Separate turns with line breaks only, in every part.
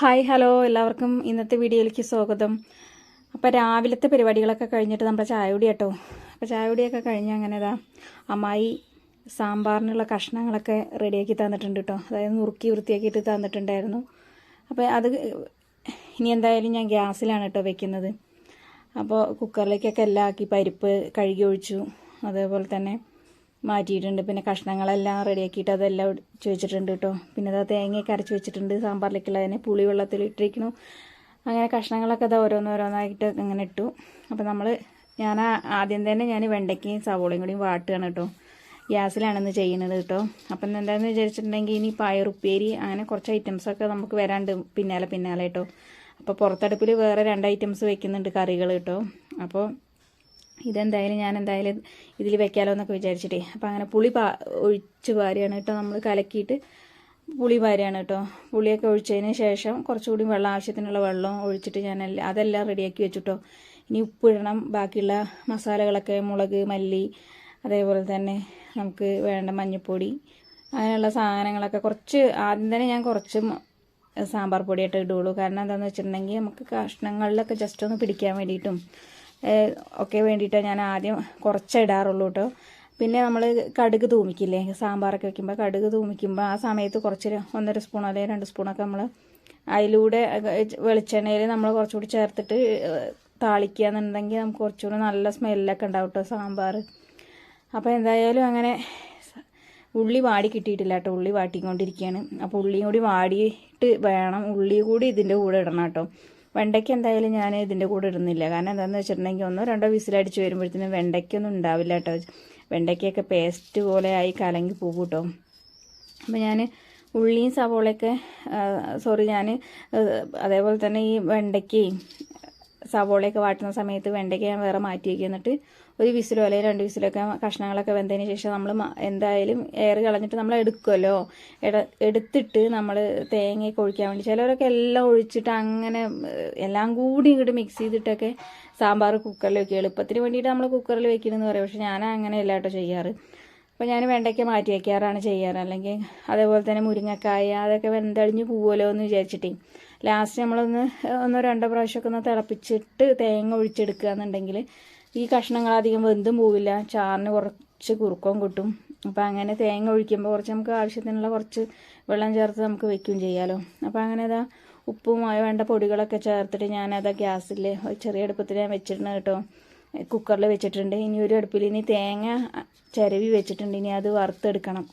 Hi hello. എല്ലാവർക്കും ഇന്നത്തെ വീഡിയോയിലേക്ക് സ്വാഗതം. അപ്പോൾ രാവിലത്തെ പരിപാടികളൊക്കെ കഴിഞ്ഞിട്ട് നമ്മുടെ ചായ കുടി കേട്ടോ. അപ്പോൾ ചായ കുടിയൊക്കെ കഴിഞ്ഞ് അങ്ങനെ ഇതാ അമ്മായി സാമ്പാറിനുള്ള കഷ്ണങ്ങളൊക്കെ റെഡിയാക്കി തന്നിട്ടുണ്ട് കേട്ടോ. അതായത് നുറുക്കി വൃത്തിയാക്കിയിട്ട് തന്നിട്ടുണ്ടായിരുന്നു. അപ്പോൾ അത് ഇനി എന്തായാലും ഞാൻ ഗ്യാസിലാണ് കേട്ടോ വെക്കുന്നത്. അപ്പോൾ കുക്കറിലേക്കൊക്കെ എല്ലാം ആക്കി പരിപ്പ് കഴുകി ഒഴിച്ചു. അതേപോലെ തന്നെ മാറ്റിയിട്ടുണ്ട്. പിന്നെ കഷ്ണങ്ങളെല്ലാം റെഡിയാക്കിയിട്ട് അതെല്ലാം വെച്ചിട്ടുണ്ട് കേട്ടോ. പിന്നെ അത് തേങ്ങയൊക്കെ അരച്ച് വെച്ചിട്ടുണ്ട്. സാമ്പാറിലേക്കുള്ള അതിനെ പുളി വെള്ളത്തിൽ ഇട്ടിരിക്കണു അങ്ങനെ കഷ്ണങ്ങളൊക്കെ അത് ഓരോന്നോരോന്നായിട്ട് അങ്ങനെ ഇട്ടു. അപ്പോൾ നമ്മൾ ഞാൻ ആദ്യം തന്നെ ഞാൻ വെണ്ടയ്ക്കയും സവോളയും കൂടിയും വാട്ടുകയാണ് കേട്ടോ. ഗ്യാസിലാണെന്ന് ചെയ്യുന്നത് കേട്ടോ. അപ്പം എന്താണെന്ന് വിചാരിച്ചിട്ടുണ്ടെങ്കിൽ ഇനി പയറുപ്പേരി അങ്ങനെ കുറച്ച് ഐറ്റംസൊക്കെ നമുക്ക് വരാണ്ട് പിന്നാലെ പിന്നാലെ കേട്ടോ. അപ്പോൾ പുറത്തടുപ്പിൽ വേറെ രണ്ട് ഐറ്റംസ് വെക്കുന്നുണ്ട് കറികൾ കേട്ടോ. അപ്പോൾ ഇതെന്തായാലും ഞാൻ എന്തായാലും ഇതിൽ വെക്കാലോ എന്നൊക്കെ വിചാരിച്ചിട്ടേ. അപ്പോൾ അങ്ങനെ പുളി പാ ഒഴിച്ച് വാരിയാണ് കേട്ടോ നമ്മൾ കലക്കിയിട്ട് പുളി വാരിയാണ് കേട്ടോ. പുളിയൊക്കെ ഒഴിച്ചതിന് ശേഷം കുറച്ചുകൂടി വെള്ളം ആവശ്യത്തിനുള്ള വെള്ളം ഒഴിച്ചിട്ട് ഞാൻ അതെല്ലാം റെഡിയാക്കി വെച്ചിട്ടോ. ഇനി ഉപ്പിടണം. ബാക്കിയുള്ള മസാലകളൊക്കെ മുളക് മല്ലി അതേപോലെ തന്നെ നമുക്ക് വേണ്ട മഞ്ഞൾപ്പൊടി അങ്ങനെയുള്ള സാധനങ്ങളൊക്കെ കുറച്ച് ആദ്യം തന്നെ ഞാൻ കുറച്ച് സാമ്പാർ പൊടിയായിട്ട് ഇടുകയുള്ളൂ കാരണം എന്താണെന്ന് വെച്ചിട്ടുണ്ടെങ്കിൽ നമുക്ക് കഷ്ണങ്ങളിലൊക്കെ ജസ്റ്റ് ഒന്ന് പിടിക്കാൻ വേണ്ടിയിട്ടും ഒക്കെ വേണ്ടിയിട്ട് ഞാൻ ആദ്യം കുറച്ചേ ഇടാറുള്ളൂ കേട്ടോ പിന്നെ നമ്മൾ കടുക് തൂമിക്കില്ലേ സാമ്പാറൊക്കെ വെക്കുമ്പോൾ കടുക് തൂമിക്കുമ്പോൾ ആ സമയത്ത് കുറച്ച് ഒന്നര സ്പൂൺ അല്ലെങ്കിൽ രണ്ട് സ്പൂണൊക്കെ നമ്മൾ അതിലൂടെ വെളിച്ചെണ്ണയിൽ നമ്മൾ കുറച്ചുകൂടി ചേർത്തിട്ട് താളിക്കുക എന്നുണ്ടെങ്കിൽ നമുക്ക് കുറച്ചുകൂടി നല്ല സ്മെല്ലൊക്കെ ഉണ്ടാവും കേട്ടോ സാമ്പാർ അപ്പോൾ എന്തായാലും അങ്ങനെ ഉള്ളി വാടി കിട്ടിയിട്ടില്ല കേട്ടോ ഉള്ളി വാട്ടിക്കൊണ്ടിരിക്കുകയാണ് അപ്പോൾ ഉള്ളിയും കൂടി വാടിയിട്ട് വേണം ഉള്ളി കൂടി ഇതിന്റെ കൂടെ ഇടണം കേട്ടോ വെണ്ടയ്ക്ക് എന്തായാലും ഞാൻ ഇതിന്റെ കൂടെ ഇടുന്നില്ല. കാരണം എന്താണെന്ന് വെച്ചിട്ടുണ്ടെങ്കിൽ ഒന്നോ രണ്ടോ വിസിലടിച്ച് വരുമ്പോഴത്തേനും വെണ്ടയ്ക്കൊന്നും ഉണ്ടാവില്ല കേട്ടോ. വെണ്ടയ്ക്കൊക്കെ പേസ്റ്റ് പോലെ ആയി കലങ്ങി പോകും കേട്ടോ. അപ്പോൾ ഞാൻ ഉള്ളിയും സവോളയൊക്കെ സോറി ഞാൻ അതേപോലെ തന്നെ ഈ വെണ്ടയ്ക്കയും സവോളയൊക്കെ വാട്ടുന്ന സമയത്ത് വെണ്ടയ്ക്ക ഞാൻ വേറെ മാറ്റി വയ്ക്കുക എന്നിട്ട് ഒരു വിസിലോ അല്ലെങ്കിൽ രണ്ട് വിസിലൊക്കെ കഷ്ണങ്ങളൊക്കെ വെന്തതിന് ശേഷം നമ്മൾ എന്തായാലും എയർ കളഞ്ഞിട്ട് നമ്മൾ എടുക്കുമല്ലോ എട എടുത്തിട്ട് നമ്മൾ തേങ്ങയൊക്കെ ഒഴിക്കാൻ വേണ്ടി. ചിലവരൊക്കെ എല്ലാം ഒഴിച്ചിട്ട് അങ്ങനെ എല്ലാം കൂടി ഇങ്ങോട്ട് മിക്സ് ചെയ്തിട്ടൊക്കെ സാമ്പാർ കുക്കറിൽ വെക്കുക എളുപ്പത്തിന് വേണ്ടിയിട്ട് നമ്മൾ കുക്കറിൽ വെക്കണമെന്ന് പറയും. പക്ഷെ ഞാൻ അങ്ങനെ കേട്ടോ ചെയ്യാറ്. അപ്പോൾ ഞാൻ വെണ്ടയ്ക്ക മാറ്റി വയ്ക്കാറാണ് ചെയ്യാറ്. അല്ലെങ്കിൽ അതേപോലെ തന്നെ മുരിങ്ങക്കായ അതൊക്കെ വെന്തടിഞ്ഞ് പോവുമല്ലോ എന്ന് വിചാരിച്ചിട്ടേ. ലാസ്റ്റ് നമ്മളൊന്ന് ഒന്നോ രണ്ടോ പ്രാവശ്യമൊക്കെ ഒന്ന് തിളപ്പിച്ചിട്ട് തേങ്ങ ഒഴിച്ചെടുക്കുക എന്നുണ്ടെങ്കിൽ ഈ കഷ്ണങ്ങൾ അധികം വെന്തും പോവില്ല. ചാറിന് കുറച്ച് കുറുക്കം കിട്ടും. അപ്പോൾ അങ്ങനെ തേങ്ങ ഒഴിക്കുമ്പോൾ കുറച്ച് നമുക്ക് ആവശ്യത്തിനുള്ള കുറച്ച് വെള്ളം ചേർത്ത് നമുക്ക് വെക്കുകയും ചെയ്യാമല്ലോ അപ്പോൾ അങ്ങനെ അതാ ഉപ്പും ആയ വേണ്ട പൊടികളൊക്കെ ചേർത്തിട്ട് ഞാനത് ഗ്യാസിൽ ചെറിയ അടുപ്പത്തിൽ ഞാൻ വെച്ചിട്ടുണ്ട് കേട്ടോ. കുക്കറിൽ വെച്ചിട്ടുണ്ട്. ഇനി ഒരു അടുപ്പിൽ ഇനി തേങ്ങ ചിരവി വെച്ചിട്ടുണ്ട്. ഇനി അത് വറുത്തെടുക്കണം.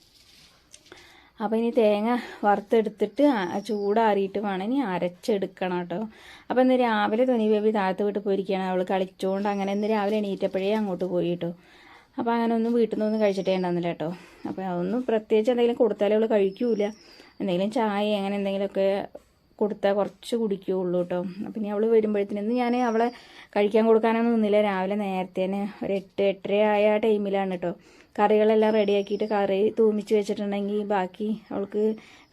അപ്പോൾ ഇനി തേങ്ങ വറുത്തെടുത്തിട്ട് ചൂടാറിയിട്ട് വേണം ഇനി അരച്ചെടുക്കണം കേട്ടോ. അപ്പോൾ ഇന്ന് രാവിലെ തുണി ബേബി താഴത്ത് വിട്ട് പോയിരിക്കുകയാണ്. അവൾ കളിച്ചുകൊണ്ട് അങ്ങനെ ഇന്ന് രാവിലെ എണീറ്റപ്പോഴേ അങ്ങോട്ട് പോയി കേട്ടോ. അപ്പോൾ അങ്ങനെ ഒന്നും വീട്ടിൽ നിന്നൊന്നും കഴിച്ചിട്ടേ കേട്ടോ. അപ്പോൾ അതൊന്നും പ്രത്യേകിച്ച് എന്തെങ്കിലും കൊടുത്താലേ അവൾ കഴിക്കൂല. എന്തെങ്കിലും ചായ അങ്ങനെ എന്തെങ്കിലുമൊക്കെ കൊടുത്താൽ കുറച്ച് കുടിക്കുകയുള്ളൂ കേട്ടോ. അപ്പം ഇനി അവൾ വരുമ്പോഴത്തേനും ഞാൻ അവളെ കഴിക്കാൻ കൊടുക്കാനൊന്നും നിന്നില്ല. രാവിലെ നേരത്തെ തന്നെ ഒരു എട്ട് എട്ടര ആയ ടൈമിലാണ് കേട്ടോ. കറികളെല്ലാം റെഡിയാക്കിയിട്ട് കറി തൂമിച്ച് വെച്ചിട്ടുണ്ടെങ്കിൽ ബാക്കി അവൾക്ക്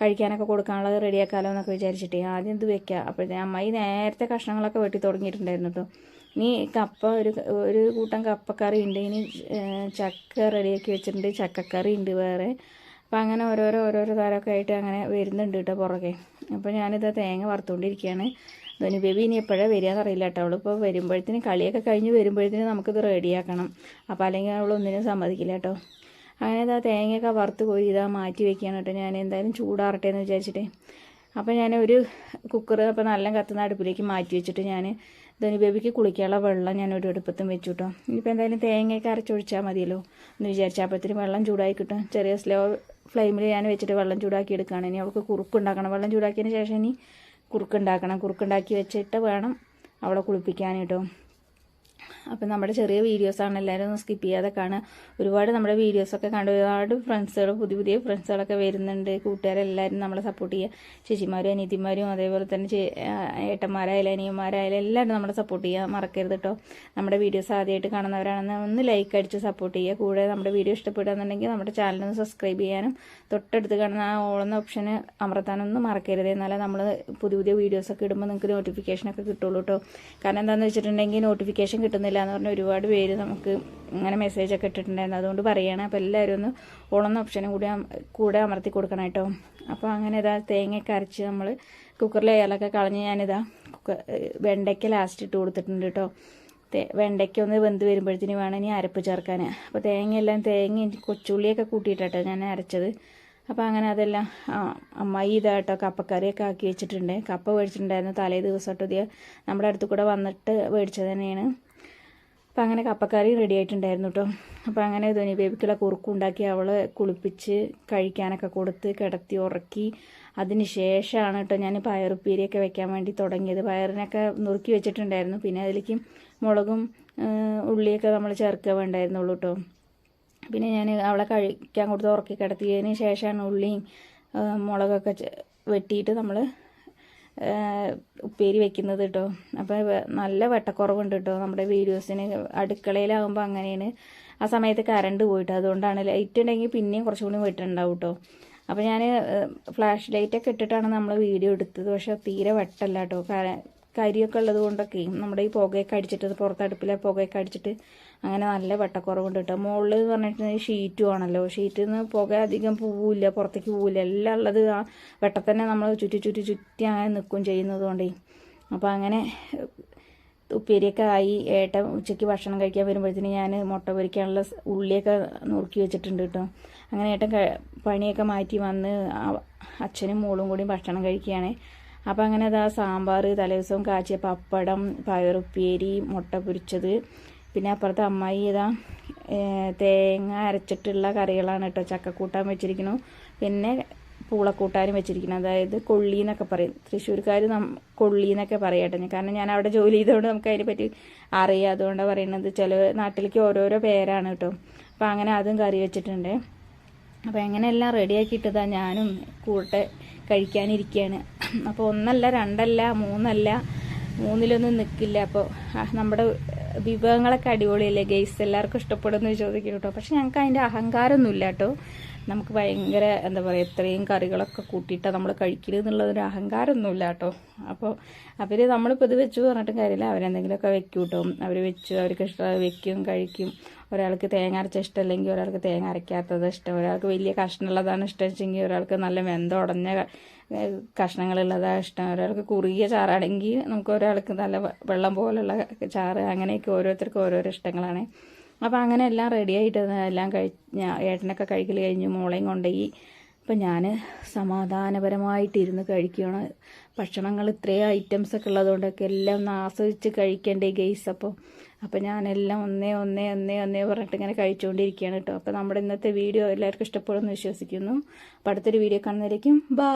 കഴിക്കാനൊക്കെ കൊടുക്കാനുള്ളത് റെഡിയാക്കാമല്ലോ എന്നൊക്കെ വിചാരിച്ചിട്ടേ. ആദ്യം ഇത് വെക്കാം. അപ്പോഴത്തേ അമ്മായി നേരത്തെ കഷ്ണങ്ങളൊക്കെ വെട്ടി തുടങ്ങിയിട്ടുണ്ടായിരുന്നു കേട്ടോ ഇനി കപ്പ ഒരു ഒരു കൂട്ടം കപ്പക്കറി ഉണ്ട്. ഇനി ചക്ക റെഡിയാക്കി വെച്ചിട്ടുണ്ട്. ചക്കക്കറി ഉണ്ട് വേറെ. അപ്പം അങ്ങനെ ഓരോരോ ഓരോരോ തരമൊക്കെ ആയിട്ട് അങ്ങനെ വരുന്നുണ്ട് കേട്ടോ പുറകെ. അപ്പോൾ ഞാനിത് തേങ്ങ വറുത്തുകൊണ്ടിരിക്കുകയാണ് ധോനി ബേബി ഇനി എപ്പോഴാണ് വരികയെന്ന് അറിയില്ല കേട്ടോ. അവളിപ്പോൾ വരുമ്പോഴത്തേന് കളിയൊക്കെ കഴിഞ്ഞ് വരുമ്പോഴത്തേന് നമുക്കിത് റെഡിയാക്കണം അപ്പോൾ അല്ലെങ്കിൽ അവൾ ഒന്നിനും സമ്മതിക്കില്ല കേട്ടോ. അങ്ങനെ ഇതാ തേങ്ങയൊക്കെ വറുത്ത് കോരി ഇതാ മാറ്റി വെക്കുകയാണ് കേട്ടോ ഞാൻ. എന്തായാലും ചൂടാറട്ടെ എന്ന് വിചാരിച്ചിട്ട്. അപ്പോൾ ഞാൻ ഒരു കുക്കർ അപ്പോൾ നല്ല കത്തുന്ന അടുപ്പിലേക്ക് മാറ്റി വെച്ചിട്ട് ഞാൻ ധനു ബേബിക്ക് കുളിക്കാനുള്ള വെള്ളം ഞാൻ ഒരു അടുപ്പത്തും വെച്ചു കേട്ടോ. ഇനിയിപ്പോൾ എന്തായാലും തേങ്ങയൊക്കെ അരച്ചൊഴിച്ചാൽ മതിയല്ലോ എന്ന് വിചാരിച്ചാൽ അപ്പോഴത്തേനും വെള്ളം ചൂടായി കിട്ടും. ചെറിയ സ്ലോ ഫ്ലെയിമിൽ ഞാൻ വെച്ചിട്ട് വെള്ളം ചൂടാക്കി എടുക്കുകയാണ്. ഇനി അവൾക്ക് കുറുക്കുണ്ടാക്കണം. വെള്ളം ചൂടാക്കിയതിന് ശേഷം ഇനി കുറുക്കുണ്ടാക്കണം. കുറുക്കുണ്ടാക്കി വെച്ചിട്ട് വേണം അവളെ കുളിപ്പിക്കാൻ കേട്ടോ അപ്പം നമ്മുടെ ചെറിയ വീഡിയോസാണ് എല്ലാവരും ഒന്ന് സ്കിപ്പ് ചെയ്യാതെ കാണുക. ഒരുപാട് നമ്മുടെ വീഡിയോസൊക്കെ കണ്ട് ഒരുപാട് ഫ്രണ്ട്സുകൾ പുതിയ പുതിയ ഫ്രണ്ട്സുകളൊക്കെ വരുന്നുണ്ട്. കൂട്ടുകാരെല്ലാവരും നമ്മളെ സപ്പോർട്ട് ചെയ്യുക. ചേച്ചിമാരും അനിയത്തിമാരും അതേപോലെ തന്നെ ഏട്ടന്മാരായാലും അനിയന്മാരായാലും എല്ലാവരും നമ്മളെ സപ്പോർട്ട് ചെയ്യുക. മറക്കരുത് കേട്ടോ നമ്മുടെ വീഡിയോസ് ആദ്യമായിട്ട് കാണുന്നവരാണെന്ന് ഒന്ന് ലൈക്ക് അടിച്ച് സപ്പോർട്ട് ചെയ്യുക. കൂടെ നമ്മുടെ വീഡിയോ ഇഷ്ടപ്പെടുകയെന്നുണ്ടെങ്കിൽ നമ്മുടെ ചാനലൊന്ന് സബ്സ്ക്രൈബ് ചെയ്യാനും തൊട്ടടുത്ത് കാണുന്ന ആ ഓളുന്ന ഓപ്ഷന് അമർത്താനൊന്നും മറക്കരുത്. എന്നാലേ നമ്മൾ പുതിയ പുതിയ വീഡിയോസൊക്കെ ഇടുമ്പോൾ നിങ്ങൾക്ക് നോട്ടിഫിക്കേഷനൊക്കെ കിട്ടുള്ളൂ കേട്ടോ കാരണം എന്താണെന്ന് വെച്ചിട്ടുണ്ടെങ്കിൽ നോട്ടിഫിക്കേഷൻ കിട്ടുന്നില്ല എന്ന് പറഞ്ഞാൽ ഒരുപാട് പേര് നമുക്ക് ഇങ്ങനെ മെസ്സേജൊക്കെ ഇട്ടിട്ടുണ്ടായിരുന്നു. അതുകൊണ്ട് പറയുകയാണ് അപ്പോൾ എല്ലാവരും ഒന്ന് ഓളുന്ന ഓപ്ഷനും കൂടി കൂടെ അമർത്തി കൊടുക്കണം കേട്ടോ. അപ്പോൾ അങ്ങനെ ഇതാ തേങ്ങയൊക്കെ അരച്ച് നമ്മൾ കുക്കറിൽ ഇലൊക്കെ കളഞ്ഞ് ഞാനിതാ കുക്കർ വെണ്ടയ്ക്ക ലാസ്റ്റ് ഇട്ട് കൊടുത്തിട്ടുണ്ട് കേട്ടോ. വെണ്ടയ്ക്ക ഒന്ന് വെന്ത് വരുമ്പോഴത്തേന് വേണം ഇനി അരപ്പ് ചേർക്കാൻ അപ്പോൾ തേങ്ങയെല്ലാം തേങ്ങ കൊച്ചുള്ളിയൊക്കെ കൂട്ടിയിട്ടാട്ടോ ഞാൻ അരച്ചത്. അപ്പോൾ അങ്ങനെ അതെല്ലാം ആ അമ്മായി ഇതായിട്ടോ കപ്പക്കറിയൊക്കെ ആക്കി വെച്ചിട്ടുണ്ട്. കപ്പ മേടിച്ചിട്ടുണ്ടായിരുന്നു തലേ ദിവസം ഇത് നമ്മുടെ അടുത്ത് കൂടെ വന്നിട്ട് മേടിച്ചത് തന്നെയാണ്. അപ്പോൾ അങ്ങനെ കപ്പക്കറി റെഡി ആയിട്ടുണ്ടായിരുന്നു കേട്ടോ അപ്പോൾ അങ്ങനെ ധോനി ബേബിക്കുള്ള കുറുക്കുണ്ടാക്കി അവളെ കുളിപ്പിച്ച് കഴിക്കാനൊക്കെ കൊടുത്ത് കിടത്തി ഉറക്കി. അതിന് ശേഷമാണ് കേട്ടോ ഞാൻ പയറുപ്പീരിയൊക്കെ വെക്കാൻ വേണ്ടി തുടങ്ങിയത്. പയറിനൊക്കെ നുറുക്കി വെച്ചിട്ടുണ്ടായിരുന്നു. പിന്നെ അതിലേക്ക് മുളകും ഉള്ളിയൊക്കെ നമ്മൾ ചേർക്കുക വേണ്ടായിരുന്നുള്ളൂ കേട്ടോ പിന്നെ ഞാൻ അവളെ കഴിക്കാൻ കൊടുത്ത് ഉറക്കി കിടത്തിയതിന് ശേഷമാണ് ഉള്ളിയും മുളകൊക്കെ വെട്ടിയിട്ട് നമ്മൾ ഉപ്പേരി വെക്കുന്നത് കേട്ടോ അപ്പോൾ നല്ല വെട്ടക്കുറവുണ്ട് കേട്ടോ നമ്മുടെ വീഡിയോസിന്. അടുക്കളയിലാകുമ്പോൾ അങ്ങനെയാണ് ആ സമയത്ത് കറണ്ട് പോയിട്ട് അതുകൊണ്ടാണ് ലൈറ്റ് ഉണ്ടെങ്കിൽ പിന്നെയും കുറച്ചും കൂടി വെട്ടുണ്ടാവും കേട്ടോ അപ്പോൾ ഞാൻ ഫ്ലാഷ് ലൈറ്റൊക്കെ ഇട്ടിട്ടാണ് നമ്മൾ വീഡിയോ എടുത്തത്. പക്ഷേ തീരെ വെട്ടല്ല കേട്ടോ കരിയൊക്കെ ഉള്ളത് കൊണ്ടൊക്കെ നമ്മുടെ ഈ പുകയൊക്കെ അടിച്ചിട്ട് പുറത്തടുപ്പിലെ പുകയൊക്കെ അടിച്ചിട്ട് അങ്ങനെ നല്ല വെട്ടക്കുറവുണ്ട് കേട്ടോ. മുകളിൽ എന്ന് പറഞ്ഞിട്ടുണ്ടെങ്കിൽ ഷീറ്റും ആണല്ലോ. ഷീറ്റിൽ നിന്ന് പുക അധികം പോവില്ല പുറത്തേക്ക് പോവില്ല. എല്ലാം ഉള്ളത് ആ വെട്ടത്തന്നെ നമ്മൾ ചുറ്റി ചുറ്റി ചുറ്റി അങ്ങനെ നിൽക്കും ചെയ്യുന്നത് കൊണ്ടേ. അപ്പോൾ അങ്ങനെ ഉപ്പേരിയൊക്കെ ആയി ഏട്ടൻ ഉച്ചയ്ക്ക് ഭക്ഷണം കഴിക്കാൻ വരുമ്പോഴത്തേന് ഞാൻ മുട്ട പൊരിക്കാനുള്ള ഉള്ളിയൊക്കെ നുറുക്കി വെച്ചിട്ടുണ്ട് കേട്ടോ. അങ്ങനെ ഏട്ടൻ പണിയൊക്കെ മാറ്റി വന്ന് അച്ഛനും മോളും കൂടി ഭക്ഷണം കഴിക്കുകയാണ്. അപ്പോൾ അങ്ങനെ അതാ സാമ്പാർ തലേദിവസം കാച്ചിയ പപ്പടം പയറുപ്പേരി മുട്ട പൊരിച്ചത്. പിന്നെ അപ്പുറത്തെ അമ്മായി ഇതാ തേങ്ങ അരച്ചിട്ടുള്ള കറികളാണ് കേട്ടോ ചക്കക്കൂട്ടാൻ വെച്ചിരിക്കുന്നു പിന്നെ പൂളക്കൂട്ടാനും വെച്ചിരിക്കുന്നത് അതായത് കൊള്ളി എന്നൊക്കെ പറയും. തൃശ്ശൂർക്കാർ നം കൊള്ളി എന്നൊക്കെ പറയട്ടെ കാരണം ഞാൻ അവിടെ ജോലി ചെയ്തുകൊണ്ട് നമുക്ക് അതിനെപ്പറ്റി അറിയാം. അതുകൊണ്ടാണ് പറയുന്നത് ചില നാട്ടിലേക്ക് ഓരോരോ പേരാണ് കേട്ടോ അപ്പോൾ അങ്ങനെ അതും കറി വെച്ചിട്ടുണ്ട്. അപ്പോൾ എങ്ങനെയെല്ലാം റെഡിയാക്കിയിട്ടതാണ് റെഡിയാക്കിയിട്ടതാ ഞാനും കൂട്ടെ കഴിക്കാനിരിക്കുകയാണ് അപ്പോൾ ഒന്നല്ല രണ്ടല്ല മൂന്നല്ല മൂന്നിലൊന്നും നിൽക്കില്ല അപ്പോൾ നമ്മുടെ വിഭവങ്ങളൊക്കെ അടിപൊളിയല്ലേ? ഗെയ്സ് എല്ലാവർക്കും ഇഷ്ടപ്പെടുമെന്ന് ചോദിക്കും കേട്ടോ. പക്ഷെ ഞങ്ങൾക്ക് അതിന്റെ അഹങ്കാരമൊന്നുമില്ല കേട്ടോ. നമുക്ക് ഭയങ്കര എന്താ പറയുക ഇത്രയും കറികളൊക്കെ കൂട്ടിയിട്ടാണ് നമ്മൾ കഴിക്കരുത് എന്നുള്ളതൊരു അഹങ്കാരമൊന്നുമില്ല കേട്ടോ. അപ്പോൾ അവർ നമ്മളിപ്പോൾ ഇത് വെച്ചു പറഞ്ഞിട്ടും കാര്യമില്ല. അവരെന്തെങ്കിലുമൊക്കെ വെക്കും കേട്ടോ അവർ വെച്ച് അവർക്ക് ഇഷ്ടം വെക്കും കഴിക്കും. ഒരാൾക്ക് തേങ്ങ അരച്ച ഇഷ്ടമല്ലെങ്കിൽ ഒരാൾക്ക് തേങ്ങ അരയ്ക്കാത്തത് ഇഷ്ടം. ഒരാൾക്ക് വലിയ കഷ്ണമുള്ളതാണ് ഇഷ്ടം വെച്ചെങ്കിൽ ഒരാൾക്ക് നല്ല വെന്ത ഉടഞ്ഞ കഷ്ണങ്ങളുള്ളതാണ് ഇഷ്ടം. ഒരാൾക്ക് കുറുകിയ ചാറാണെങ്കിൽ നമുക്ക് ഒരാൾക്ക് നല്ല വെള്ളം പോലുള്ള ചാറ് അങ്ങനെയൊക്കെ ഓരോരുത്തർക്കും ഓരോരോ ഇഷ്ടങ്ങളാണ്. അപ്പോൾ അങ്ങനെ എല്ലാം റെഡി ആയിട്ട് എല്ലാം കഴി ഏട്ടനൊക്കെ കഴിക്കൽ കഴിഞ്ഞ് മോളെയും കൊണ്ടുപോയി അപ്പം ഞാൻ സമാധാനപരമായിട്ടിരുന്ന് കഴിക്കുകയാണ് ഭക്ഷണങ്ങൾ ഇത്രയും ഐറ്റംസ് ഒക്കെ ഉള്ളതുകൊണ്ടൊക്കെ എല്ലാം ഒന്ന് ആസ്വദിച്ച് കഴിക്കണ്ടേ ഗെയ്സ് അപ്പോൾ അപ്പോൾ ഞാനെല്ലാം ഒന്നേ ഒന്നേ ഒന്നേ ഒന്നേ പറഞ്ഞിട്ട് ഇങ്ങനെ കഴിച്ചുകൊണ്ടിരിക്കുകയാണ് കേട്ടോ. അപ്പോൾ നമ്മുടെ ഇന്നത്തെ വീഡിയോ എല്ലാവർക്കും ഇഷ്ടപ്പെടുമെന്ന് വിശ്വസിക്കുന്നു. അപ്പോൾ അടുത്തൊരു വീഡിയോ കാണുന്നതായിരിക്കും ബൈ